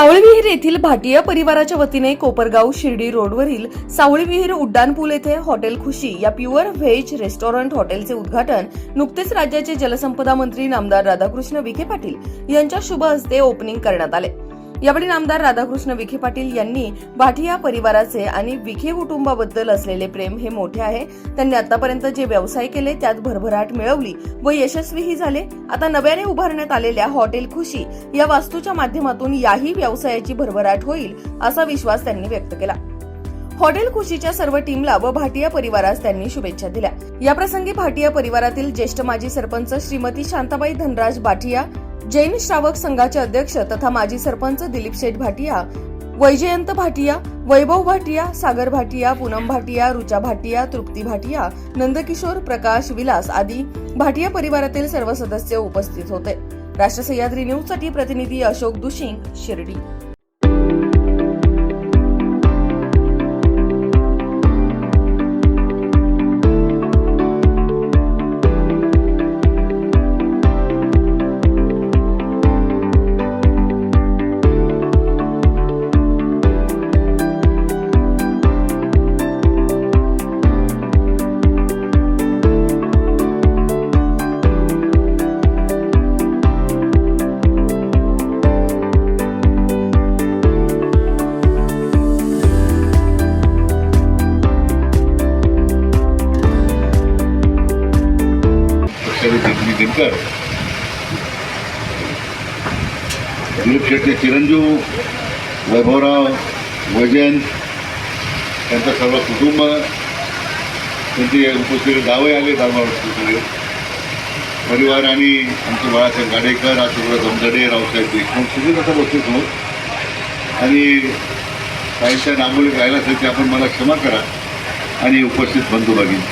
सावळविहीर येथील भाटिया परिवाराच्या वतीने कोपरगाव शिर्डी रोडवरील सावळविहीर उड्डाणपूल येथे हॉटेल खुशी या प्युअर व्हेज रेस्टॉरंट हॉटेलचे उद्घाटन नुकतेच राज्याचे जलसंपदा मंत्री नामदार राधाकृष्ण विखे पाटील यांच्या शुभ हस्ते ओपनिंग करण्यात आले. यावेळी नामदार राधाकृष्ण विखे पाटील यांनी भाटिया परिवाराचे आणि विखे कुटुंबाबद्दल असलेले प्रेम हे मोठे आहे. त्यांनी आतापर्यंत जे व्यवसाय केले त्यात भरभराट मिळवली व यशस्वीही झाले. आता नव्याने उभारण्यात आलेल्या हॉटेल खुशी या वास्तूच्या माध्यमातून याही व्यवसायाची भरभराट होईल असा विश्वास त्यांनी व्यक्त केला. हॉटेल खुशीच्या सर्व टीमला व भाटिया परिवारास त्यांनी शुभेच्छा दिल्या. याप्रसंगी भाटिया परिवारातील ज्येष्ठ माजी सरपंच श्रीमती शांताबाई धनराज भाटिया जैन श्रावक संघाचे अध्यक्ष तथा माजी सरपंच दिलीप शेठ भाटिया वैजयंत भाटिया वैभव भाटिया सागर भाटिया पूनम भाटिया रुचा भाटिया तृप्ती भाटिया नंदकिशोर प्रकाश विलास आदी भाटिया परिवारातील सर्व सदस्य उपस्थित होते. राष्ट्र सह्याद्री न्यूजसाठी प्रतिनिधी अशोक दुशिंग शिर्डी. जगमी दिलीप शेट्टी चिरंजीव वैभवराव वैजयंत त्यांचं सर्व कुटुंब त्यांची उपस्थिती गावही आले दारवाड सगळे परिवार आणि आमचे बाळासाहेब गाडेकर आशुराव जमदडे रावसाहेब देशमुख सगळे तसं बसलेच आहोत आणि काहीच्या नांगोळी राहिला असेल ते आपण मला क्षमा करा आणि उपस्थित बंधू भगिनी.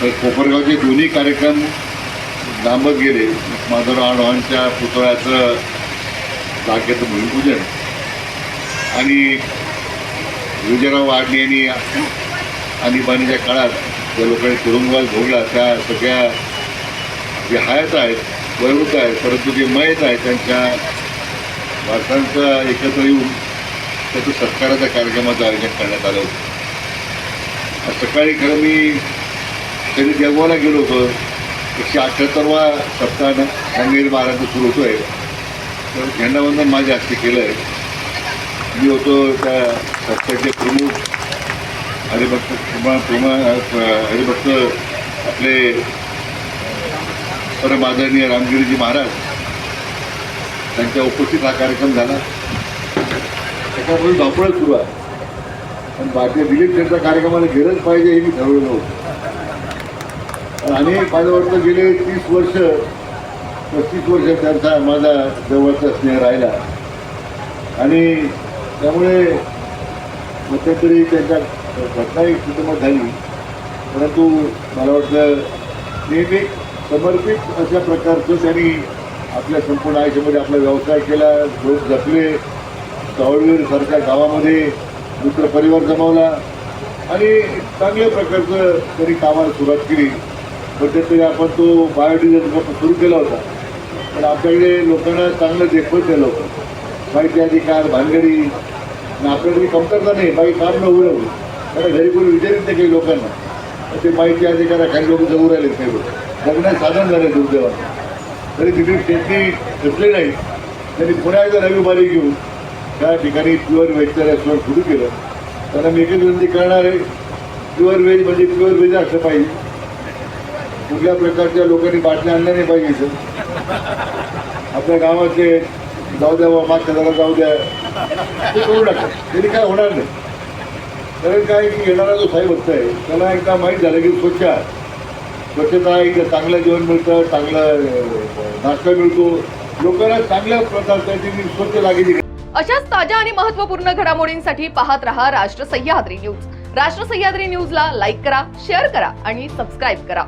तर कोपरगावचे दोन्ही कार्यक्रम लांबत गेले. माधवराव आडवांच्या पुतळ्याचं जागेचं भूमिपूजन. आणि विजयराव वाडणे यांनी आणीबाणीच्या काळात ज्या लोकांनी तुरुंगवास भोगला त्या सगळ्या जे हयात आहेत वयोवृद्ध आहेत परंतु जे मयत आहेत त्यांच्या वारसांचं एकत्र येऊन त्याचं सत्काराच्या कार्यक्रमाचं आयोजन करण्यात आलं होतं. सकाळी खरं मी तरी देवाला गेलो होतो. एकशे अठ्ठ्याहत्तरवा सप्ताहानं सांगेरी महाराज सुरू होतो आहे तर झेंडावंदन माझ्या हस्ते केलं आहे मी होतो त्या सप्ताहाचे प्रमुख. हरिभक्त प्रमा हरिभक्त आपले परम आदरणीय रामगिरीजी महाराज. त्यांच्या उपस्थित हा कार्यक्रम झाला. त्याच्यामुळे धावपळच सुरू आहे. पण भारतीय दिलीप त्यांचा कार्यक्रमाला गेलंच पाहिजे हे मी ठरवलं होतं. आणि माझं वाटतं गेले तीस वर्ष पस्तीस वर्ष त्यांचा माझा जवळचा स्नेह राहिला. आणि त्यामुळे मध्यंतरी त्यांच्या घटनाही कुटुंबात झाली. परंतु मला वाटतं नेहमी समर्पित अशा प्रकारचं त्यांनी आपल्या संपूर्ण आयुष्यामध्ये आपला व्यवसाय केला लोक जपले सावळवीरसारख्या गावामध्ये मित्रपरिवार परिवार जमावला आणि चांगल्या प्रकारचं त्यांनी कामाला सुरुवात केली. पद्धतीने आपण तो बायोडिझेल सुरू केला होता. पण आपल्याकडे लोकांना चांगलं देखभाल केलं होतं. माहिती अधिकार भानगडी आपल्याकडे कमतरता नाही बाई काम न उभं राहू. कारण घरी कोणी विचारित नाही काही लोकांना. तर ते माहिती अधिकार काही लोक जवळ राहिले काही लोक. जगण्यात साधन झालं दुर्दैवानं. तरी तिथे शेती घेतले नाही. त्यांनी पुन्हा एकदा नवी घेऊन त्या ठिकाणी प्युअर व्हेजचं रेस्टॉरंट सुरू केलं. त्यांना मी एकच विनंती करणार. आहे प्युअर व्हेज म्हणजे प्युअर व्हेज असलं पाहिजे. कुठल्या प्रकारच्या लोकांनी बाटल्या आणल्या नाही पाहिजे आपल्या गावातले जाऊ द्या बा मागच्या जरा जाऊ द्या. ते करू नका. त्यांनी काय होणार नाही. कारण काय की येणारा जो साहेब भक्त आहे त्याला एकदा माहीत झालं की स्वच्छ आहे. स्वच्छता आहे चांगलं जेवण मिळतं चांगलं नाश्ता मिळतो. लोकांना चांगल्या प्रकारचं स्वच्छ लागेल अशाच ताज्या आणि महत्त्वपूर्ण घडामोडींसाठी पाहत रहा राष्ट्र सह्याद्री न्यूज. राष्ट्र सह्याद्री न्यूजला लाईक करा शेअर करा आणि सबस्क्राईब करा.